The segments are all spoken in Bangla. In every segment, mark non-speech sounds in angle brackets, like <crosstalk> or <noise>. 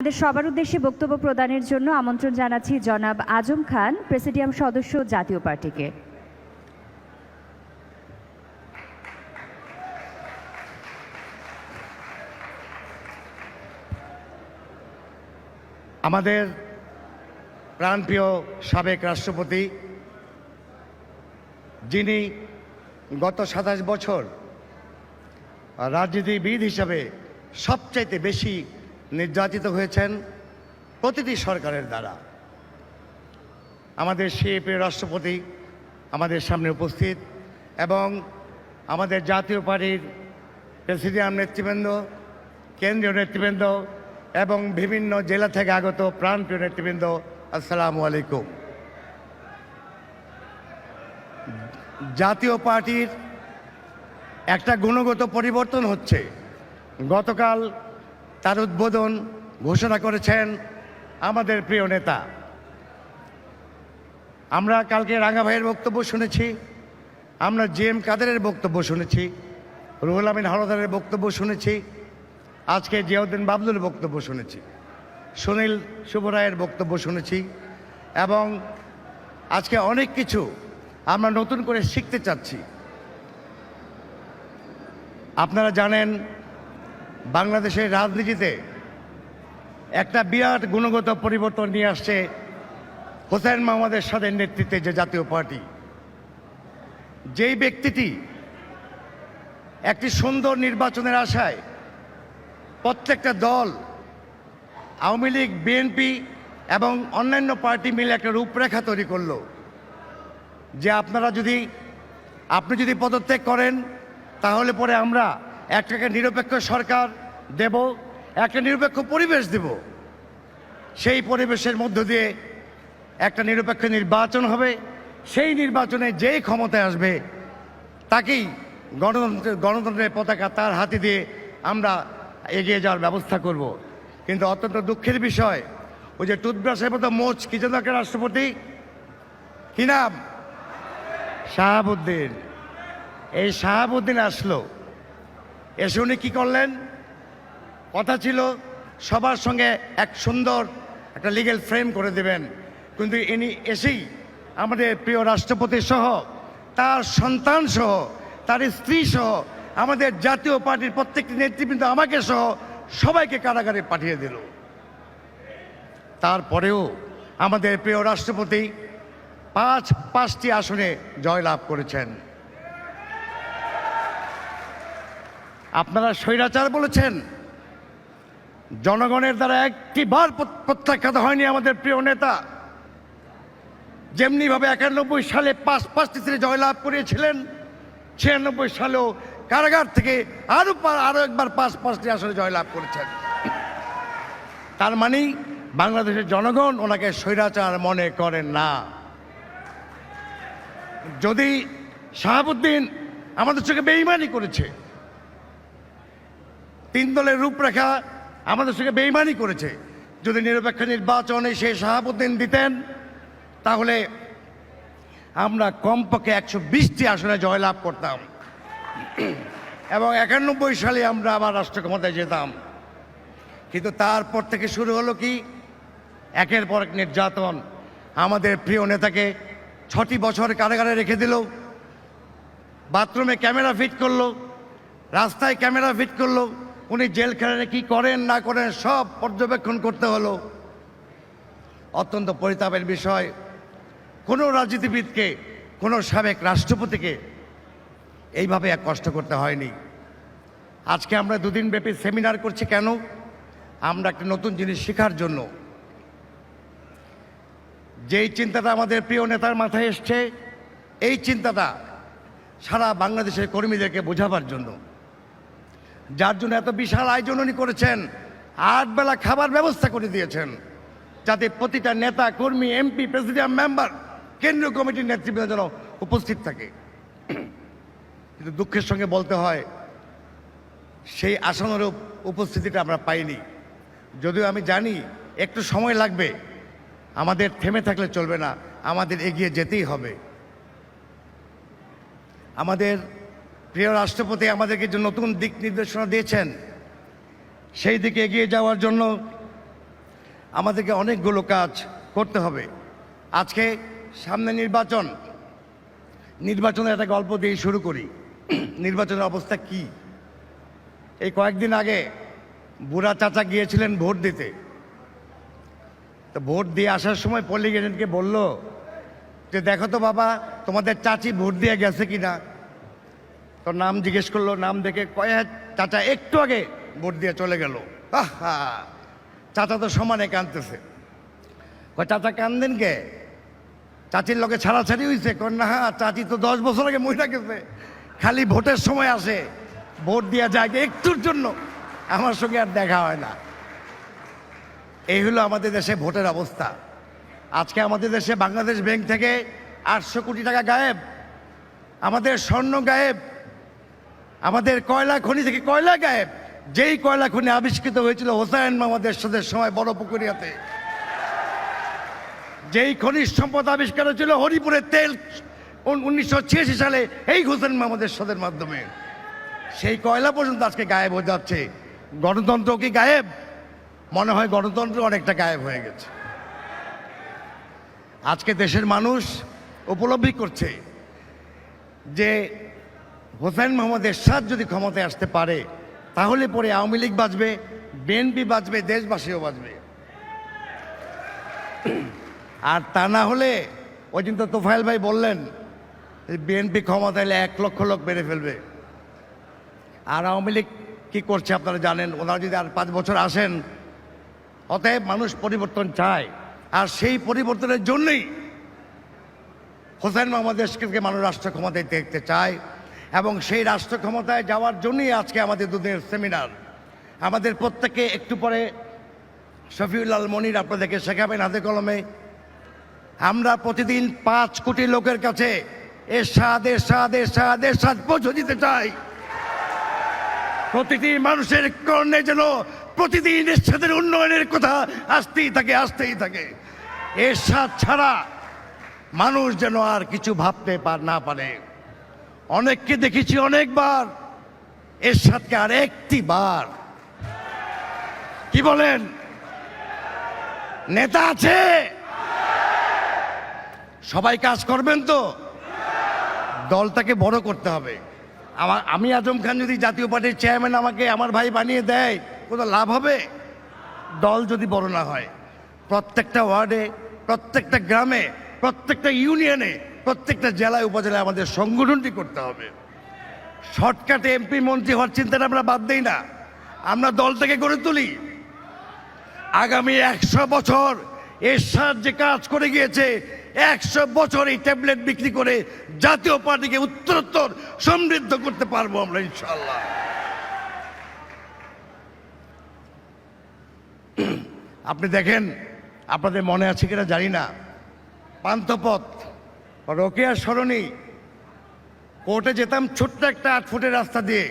আমাদের সবার উদ্দেশ্যে বক্তব্য প্রদানের জন্য আমন্ত্রণ জানাচ্ছি জনাব আজম খান, প্রেসিডিয়াম সদস্য জাতীয় পার্টিকে। আমাদের প্রাণপ্রিয় সাবেক রাষ্ট্রপতি, যিনি গত সাতাশ বছর রাজনীতিবিদ হিসাবে সবচাইতে বেশি নির্যাতিত হয়েছেন প্রতিটি সরকারের দ্বারা। আমাদের সেই প্রিয় রাষ্ট্রপতি আমাদের সামনে উপস্থিত এবং আমাদের জাতীয় পার্টির প্রেসিডিয়াম নেতৃবৃন্দ, কেন্দ্রীয় নেতৃবৃন্দ এবং বিভিন্ন জেলা থেকে আগত প্রাণপ্রিয় নেতৃবৃন্দ, আসসালামু আলাইকুম। জাতীয় পার্টির একটা গুণগত পরিবর্তন হচ্ছে। গতকাল তার উদ্বোধন ঘোষণা করেছেন আমাদের প্রিয় নেতা। আমরা কালকে রাঙা ভাইয়ের বক্তব্য শুনেছি, আমরা জে এম কাদেরের বক্তব্য শুনেছি, রুহুল আমিন হরদারের বক্তব্য শুনেছি, আজকে জিয়াউদ্দিন বাবলুর বক্তব্য শুনেছি, সুনীল শুভরায়ের বক্তব্য শুনেছি এবং আজকে অনেক কিছু আমরা নতুন করে শিখতে চাচ্ছি। আপনারা জানেন বাংলাদেশের রাজনীতিতে একটা বিরাট গুণগত পরিবর্তন নিয়ে আসছে হোসেন মোহাম্মদের সাথে নেতৃত্বে যে জাতীয় পার্টি। যেই ব্যক্তিটি একটি সুন্দর নির্বাচনের আশায় প্রত্যেকটা দল, আওয়ামী লীগ, বিএনপি এবং অন্যান্য পার্টি মিলে একটা রূপরেখা তৈরি করল যে আপনারা যদি, আপনি যদি পদত্যাগ করেন, তাহলে পরে আমরা একটা নিরপেক্ষ সরকার দেব, একটা নিরপেক্ষ পরিবেশ দেব। সেই পরিবেশের মধ্য দিয়ে একটা নিরপেক্ষ নির্বাচন হবে। সেই নির্বাচনে যেই ক্ষমতায় আসবে, তাকেই গণতন্ত্রের গণতন্ত্রের পতাকা তার হাতে দিয়ে আমরা এগিয়ে যাওয়ার ব্যবস্থা করব। কিন্তু অত্যন্ত দুঃখের বিষয়, ওই যে টুথব্রাশের মতো মোচ কি যেন একটা রাষ্ট্রপতি? কি নাম? শাহাবুদ্দিন। এই শাহাবুদ্দিন আসলো। এসে উনি কী করলেন? কথা ছিল, সবার সঙ্গে এক সুন্দর একটা লিগেল ফ্রেম করে দেবেন। কিন্তু ইনি এসেই আমাদের প্রিয় রাষ্ট্রপতি সহ, তার সন্তান সহ, তার স্ত্রী সহ, আমাদের জাতীয় পার্টির প্রত্যেকটি নেতৃবৃন্দ আমাকে সহ, সবাইকে কারাগারে পাঠিয়ে দিল। তারপরেও আমাদের প্রিয় রাষ্ট্রপতি পাঁচ পাঁচটি আসনে জয়লাভ করেছেন। আপনারা স্বৈরাচার বলেছেন। জনগণের দ্বারা একটি বার প্রত্যাখ্যাত হয়নি আমাদের প্রিয় নেতা। যেমনিভাবে একানব্বই সালে পাঁচ পাঁচটি তিনি জয়লাভ করিয়েছিলেন ছিয়ানব্বই সালেও কারাগার থেকে আরও আরও একবার পাঁচ পাঁচটি আসলে জয়লাভ করেছেন। তার মানেই বাংলাদেশের জনগণ ওনাকে স্বৈরাচার মনে করেন না। যদি শাহাবুদ্দিন আমাদের চোখে বেইমানি করেছে তিন দলের রূপরেখা আমাদের সঙ্গে বেইমানি করেছে। যদি নিরপেক্ষ নির্বাচনে সেই শাহাবুদ্দিন দিতেন, তাহলে আমরা কমপক্ষে একশো বিশটি আসনে জয়লাভ করতাম। এবং একানব্বই সালে আমরা আবার রাষ্ট্র ক্ষমতায় যেতাম। কিন্তু তারপর থেকে শুরু হলো কি? একের পর এক নির্যাতন। আমাদের প্রিয় নেতাকে ছটি বছর কারাগারে রেখে দিল। বাথরুমে ক্যামেরা ফিট করল। রাস্তায় ক্যামেরা ফিট করল। উনি জেলখানায় কি করেন, না করেন, সব পর্যবেক্ষণ করতে হলো। অত্যন্ত পরিতাপের বিষয়। কোনো রাজনীতিবিদকে, কোনো সাবেক রাষ্ট্রপতিকে এইভাবে এক কষ্ট করতে হয়নি। আজকে আমরা দুদিন ব্যাপী সেমিনার করছি কেন? আমরা একটা নতুন জিনিস শেখার জন্য। যেই চিন্তাটা আমাদের প্রিয় নেতার মাথায় এসছে, এই চিন্তাটা সারা বাংলাদেশের কর্মীদেরকে বোঝাবার জন্য। যার জন্য এত বিশাল আয়োজন উনি করেছেন। আট বেলা খাবার ব্যবস্থা করে দিয়েছেন। যাতে প্রতিটা নেতা, কর্মী, এমপি প্রেসিডেন্ট মেম্বার, কেন্দ্রীয় কমিটির নেতৃবৃন্দ যেন উপস্থিত থাকে। কিন্তু দুঃখের সঙ্গে বলতে হয়, সেই আসনের উপস্থিতিটা আমরা পাইনি। যদিও আমি জানি একটু সময় লাগবে। আমাদের থেমে থাকলে চলবে না। আমাদের এগিয়ে যেতেই হবে। আমাদের প্রিয় রাষ্ট্রপতি, আমাদেরকে যে নতুন দিক নির্দেশনা দিয়েছেন, সেই দিকে এগিয়ে যাওয়ার জন্য আমাদেরকে অনেকগুলো কাজ করতে হবে। আজকে সামনে নির্বাচন। নির্বাচনের একটা গল্প দিয়ে শুরু করি। নির্বাচনের অবস্থা কি? এই কয়েকদিন আগে বুড়া চাচা গিয়েছিলেন ভোট দিতে। তো ভোট দিয়ে আসার সময় পল্লিং এজেন্টকে বলল যে, দেখো তো বাবা, তোমাদের চাচি ভোট দিয়ে গেছে কি না তো নাম জিজ্ঞেস করল, নাম দেখে কয়ে, চাচা, একটু আগে ভোট দিয়ে চলে গেল। আহা! চাচা তো সমানে কাঁদতেছে। কয়, চাচা, কান্দেন কে? চাচির লোকে ছাড়াছাড়ি হয়েছে কন না হ্যাঁ চাচি তো দশ বছর আগে মহিলা গেছে। খালি ভোটের সময় আসে। ভোট দেওয়া যায় একটুর জন্য আমার সঙ্গে আর দেখা হয় না। এই হলো আমাদের দেশে ভোটের অবস্থা। আজকে আমাদের দেশে বাংলাদেশ ব্যাংক থেকে আটশো কোটি টাকা গায়েব। আমাদের স্বর্ণ গায়েব। আমাদের কয়লা খনি থেকে কয়লা গায়েব? যেই কয়লা খনি আবিষ্কৃত হয়েছিল হোসাইন মামাদের সাথে সময় বড় পুকুরিয়াতে। যেই খনিজ সম্পদ আবিষ্কার হয়েছিল হরিপুরের তেল উনিশশো ছিয়াশি সালে, এই হোসেন মামাদের সাথের মাধ্যমে। সেই কয়লা পর্যন্ত আজকে গায়েব হয়ে যাচ্ছে। গণতন্ত্র কি গায়েব? মনে হয় গণতন্ত্র অনেকটা গায়েব হয়ে গেছে। আজকে দেশের মানুষ উপলব্ধি করছে যে হোসেন মোহাম্মদ এরশাদ যদি ক্ষমতায় আসতে পারে, তাহলে পরে আওয়ামী লীগ বাঁচবে বিএনপি বাঁচবে, দেশবাসীও বাঁচবে। আর তা না হলে ওই দিন তো তোফাইল ভাই বললেন বিএনপি ক্ষমতা এলে এক লক্ষ লোক মেরে ফেলবে। আর আওয়ামী লীগ কী করছে আপনারা জানেন, ওনারা যদি আর পাঁচ বছর আসেন, অতএব মানুষ পরিবর্তন চায়। আর সেই পরিবর্তনের জন্যই হোসেন মোহাম্মদ এরশাদকে মানুষ রাষ্ট্র ক্ষমতায় দেখতে চায়। এবং সেই রাষ্ট্র ক্ষমতায় যাওয়ার জন্যই আজকে আমাদের দুদিনের সেমিনার আমাদের প্রত্যেকে একটু পরে শফিউল্লাল মনির আপনাদেরকে শেখাবেন হাতে কলমে। আমরা প্রতিদিন পাঁচ কোটি লোকের কাছে এরশাদ এরশাদ এরশাদ এরশাদ পৌঁছে দিতে চাই। প্রতিটি মানুষের কর্ণে যেন প্রতিদিন এরশাদের উন্নয়নের কথা আসতেই থাকে আসতেই থাকে। এরশাদ ছাড়া মানুষ যেন আর কিছু ভাবতে পার, না পারে। অনেককে দেখেছি অনেকবার। এরশাদকে আর একটি বার। কি বলেন? নেতা আছে? সবাই কাজ করবেন তো? দলটাকে বড় করতে হবে। আমার, আমি আজম খান যদি জাতীয় পার্টির চেয়ারম্যান আমাকে আমার ভাই বানিয়ে দেয়, কোনো লাভ হবে? দল যদি বড় না হয়, প্রত্যেকটা ওয়ার্ডে, প্রত্যেকটা গ্রামে, প্রত্যেকটা ইউনিয়নে প্রত্যেকটা জেলায়, উপজেলায় আমাদের সংগঠনটি করতে হবে। শর্টকাটে এমপি, মন্ত্রী হওয়ার চিন্তাটা আমরা বাদ দিই না। আমরা দলটাকে গড়ে তুলি। আগামী একশো বছর এরশাদ যে কাজ করে গিয়েছে, একশো বছর এই ট্যাবলেট বিক্রি করে জাতীয় পার্টিকে উত্তরোত্তর সমৃদ্ধ করতে পারব আমরা ইনশাল্লাহ <clears throat> আপনি দেখেন, আপনাদের মনে আছে কিনা জানি না। পান্থপথ রোকেয়া সরণি। কোর্টে যেতাম ছোট্ট একটা আট ফুটের রাস্তা দিয়ে।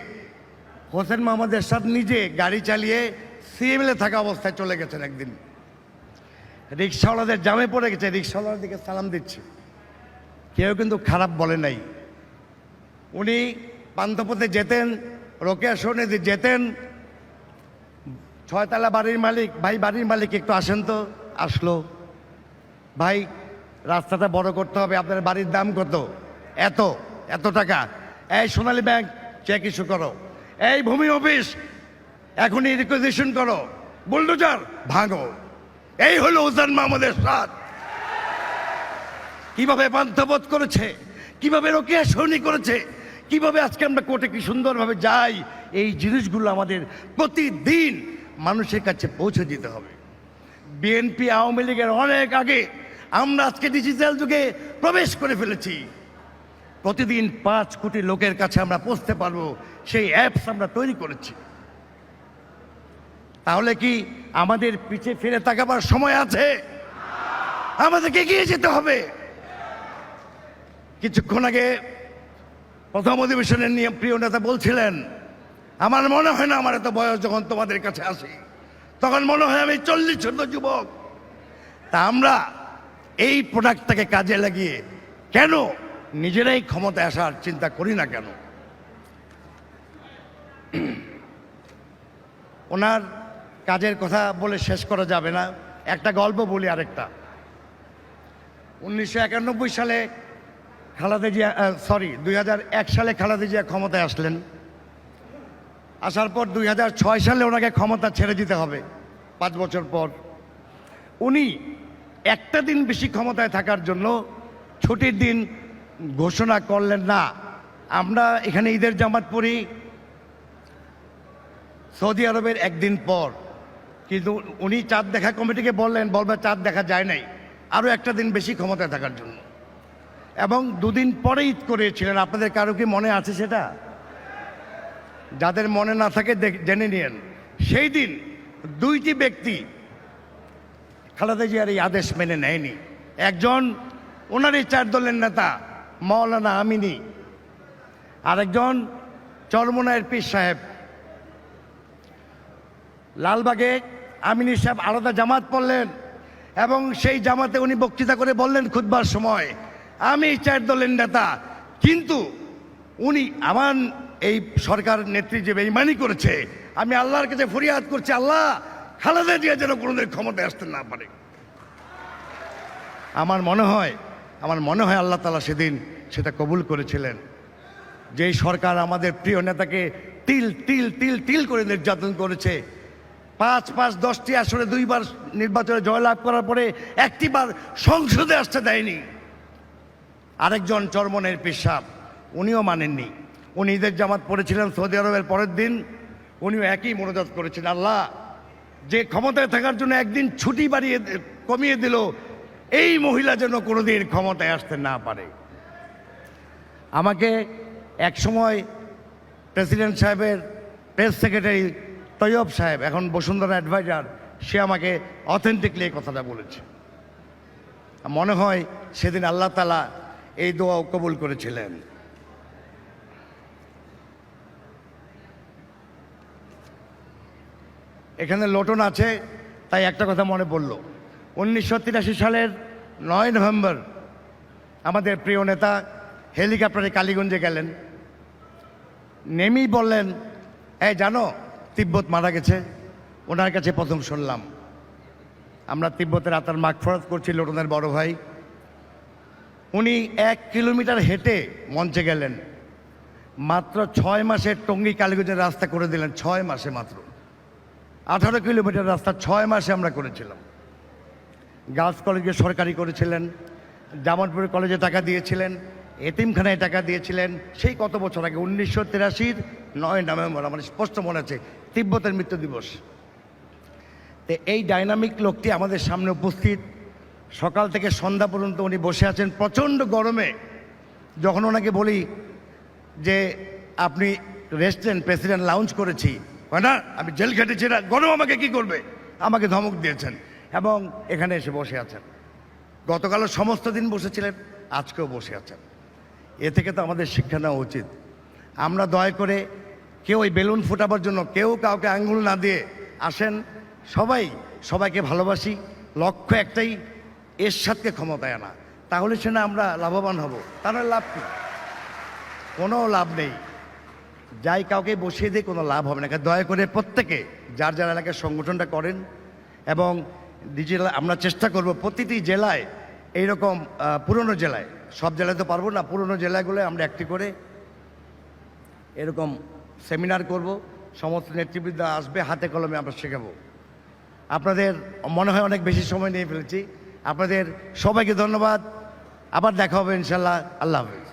হোসেন মোহাম্মদ এরশাদ নিজে গাড়ি চালিয়ে সিএমএলে থাকা অবস্থায় চলে গেছেন একদিন। রিক্সাওয়ালাদের জামে পড়ে গেছে রিক্সাওয়ালার দিকে সালাম দিচ্ছে। কেউ কিন্তু খারাপ বলে নাই। উনি পান্থপথে যেতেন, রোকেয়া সরণিতে যেতেন। ছয়তলা বাড়ির মালিক, ভাই বাড়ির মালিক একটু আসেন তো, আসলো। ভাই রাস্তাটা বড় করতে হবে, আপনার বাড়ির দাম কত? এত এত টাকা। এই সোনালী ব্যাংক চেক ইস্যু করো। এই ভূমি অফিস, এখনই রিকুইজিশন করো। বুলডোজার ভাঙো। এই হলো উজান মাহমুদের সাথ কীভাবে বাধ্যবোধ করেছে? কীভাবে রোকেয়া সৈনী করেছে? কীভাবে আজকে আমরা কোর্টে কি সুন্দরভাবে যাই? এই জিনিসগুলো আমাদের প্রতিদিন মানুষের কাছে পৌঁছে দিতে হবে। বিএনপি আওয়ামী লীগের অনেক আগে আমরা আজকে ডিজিটাল যুগে প্রবেশ করে ফেলেছি। প্রতিদিন পাঁচ কোটি লোকের কাছে আমরা পৌঁছতে পারব, সেই অ্যাপস আমরা তৈরি করেছি। তাহলে কি আমাদের পিছে ফিরে তাকাবার সময় আছে? আমাদেরকে এগিয়ে যেতে হবে। কিছুক্ষণ আগে প্রথম অধিবেশনের নিয়ে প্রিয় নেতা বলছিলেন, আমার মনে হয় না আমার এত বয়স যখন তোমাদের কাছে আসি, তখন মনে হয় আমি চল্লিশ ছোট যুবক। তা আমরা এই প্রোডাক্টটাকে কাজে লাগিয়ে কেন নিজেরাই ক্ষমতায় আসার চিন্তা করি না কেন? <clears throat> ওনার কাজের কথা বলে শেষ করা যাবে না। একটা গল্প বলি আরেকটা। উনিশশো একানব্বই সালে খালাদা জিয়া সরি দুই হাজার এক সালে খালাদা জিয়া ক্ষমতায় আসলেন। আসার পর দুই হাজার ছয় সালে ওনাকে ক্ষমতা ছেড়ে দিতে হবে, পাঁচ বছর পর। উনি একটা দিন বেশি ক্ষমতায় থাকার জন্য ছুটির দিন ঘোষণা করলেন না। আমরা এখানে ঈদের জামাত পড়ি সৌদি আরবের একদিন পর। কিন্তু উনি চাঁদ দেখা কমিটিকে বললেন, বলবে চাঁদ দেখা যায় নাই। আরও একটা দিন বেশি ক্ষমতায় থাকার জন্য। এবং দুদিন পরে ঈদ করেছিলেন আপনাদের কারও কি মনে আছে সেটা? যাদের মনে না থাকে জেনে নিন সেই দিন দুইটি ব্যক্তি খালেদা জিয়ার এই আদেশ মেনে নেয়নি। একজন ওনারই চার দলের নেতা মৌলানা আমিনী। আরেকজন চরমনায়ের পীর সাহেব। লালবাগে আমিনী সাহেব আলাদা জামাত পড়লেন এবং সেই জামাতে উনি বক্তৃতা করে বললেন খুদবার সময়, আমি চার দলের নেতা, কিন্তু উনি আমার এই সরকার নেত্রী যে বেইমানি করেছে, আমি আল্লাহর কাছে ফরিয়াদ করছি, আল্লাহ খালেদা জিয়া যেন কোনোদিন ক্ষমতায় আসতে না পারে। আমার মনে হয়, আমার মনে হয় আল্লাহ তালা সেদিন সেটা কবুল করেছিলেন। যেই সরকার আমাদের প্রিয় নেতাকে তিল তিল তিল তিল করে নির্যাতন করেছে, পাঁচ পাঁচ, দশটি আসরে দুইবার নির্বাচনে জয়লাভ করার পরে একটিবার সংসদে আসতে দেয়নি। আরেকজন চরমনের পেশাব, উনিও মানেননি। উনি ঈদের জামাত পড়েছিলেন সৌদি আরবের পরের দিন, উনিও একই মনোজাত করেছেন, আল্লাহ যে ক্ষমতায় থাকার জন্য একদিন ছুটি বাড়িয়ে কমিয়ে দিল, এই মহিলা যেন কোনোদিন ক্ষমতায় আসতে না পারে। আমাকে এক সময় প্রেসিডেন্ট সাহেবের প্রেস সেক্রেটারি তৈয়ব সাহেব, এখন বসুন্ধরা অ্যাডভাইজার, সে আমাকে অথেন্টিকলি এই কথাটা বলেছে। মনে হয় সেদিন আল্লাহ তালা এই দোয়াও কবুল করেছিলেন। এখানে লোটন আছে, তাই একটা কথা মনে পড়ল। উনিশশো তিরাশি সালের নয় নভেম্বর আমাদের প্রিয় নেতা হেলিকপ্টারে কালীগঞ্জে গেলেন। নেমেই বললেন, এই, জানো, তিব্বত মারা গেছে, ওনার কাছে প্রথম শুনলাম। আমরা তিব্বতের আতার মাগফরত করছি, লোটনের বড় ভাই। উনি এক কিলোমিটার হেঁটে মঞ্চে গেলেন। মাত্র ছয় মাসের টঙ্গী কালীগঞ্জের রাস্তা করে দিলেন, ছয় মাসে মাত্র। আঠারো কিলোমিটার রাস্তা ছয় মাসে আমরা করেছিলাম। গার্লস কলেজে সরকারি করেছিলেন, জামালপুর কলেজে টাকা দিয়েছিলেন, এতিমখানায় টাকা দিয়েছিলেন। সেই কত বছর আগে? উনিশশো তিরাশির নয় নভেম্বর, আমার স্পষ্ট মনে আছে, তিব্বতের মৃত্যু দিবস। তো এই ডাইনামিক লোকটি আমাদের সামনে উপস্থিত। সকাল থেকে সন্ধ্যা পর্যন্ত উনি বসে আছেন। প্রচণ্ড গরমে। যখন ওনাকে বলি যে, আপনি রেস্টুরেন্ট প্রেসিডেন্ট লাউঞ্জ করেছি। না আমি জেল খেটেছি না। গরম আমাকে কি করবে? আমাকে ধমক দিয়েছেন এবং এখানে এসে বসে আছেন। গতকালও সমস্ত দিন বসেছিলেন, আজকেও বসে আছেন। এ থেকে তো আমাদের শিক্ষা নেওয়া উচিত। আমরা দয়া করে কেউ ওই বেলুন ফোটাবার জন্য কেউ কাউকে আঙ্গুল না দিয়ে আসেন। সবাই সবাইকে ভালোবাসি। লক্ষ্য একটাই এর সাথে ক্ষমতায় আনা তাহলে সে না আমরা লাভবান হব। তাহলে লাভ কী? কোনো লাভ নেই। যাই কাউকে বসিয়ে দিয়ে কোনো লাভ হবে না। দয়া করে প্রত্যেকে, যার যার এলাকার সংগঠনটা করেন এবং ডিজিটাল আমরা চেষ্টা করব প্রতিটি জেলায় এইরকম পুরনো জেলায়, সব জেলায় তো পারব না, পুরনো জেলাগুলো আমরা একটি করে এরকম সেমিনার করব। সমস্ত নেতৃবৃন্দ আসবে, হাতে কলমে আমরা শেখাবো। আপনাদের মনে হয় অনেক বেশি সময় নিয়ে ফেলেছি। আপনাদের সবাইকে ধন্যবাদ। আবার দেখা হবে ইনশাল্লাহ। আল্লাহ হাফিজ।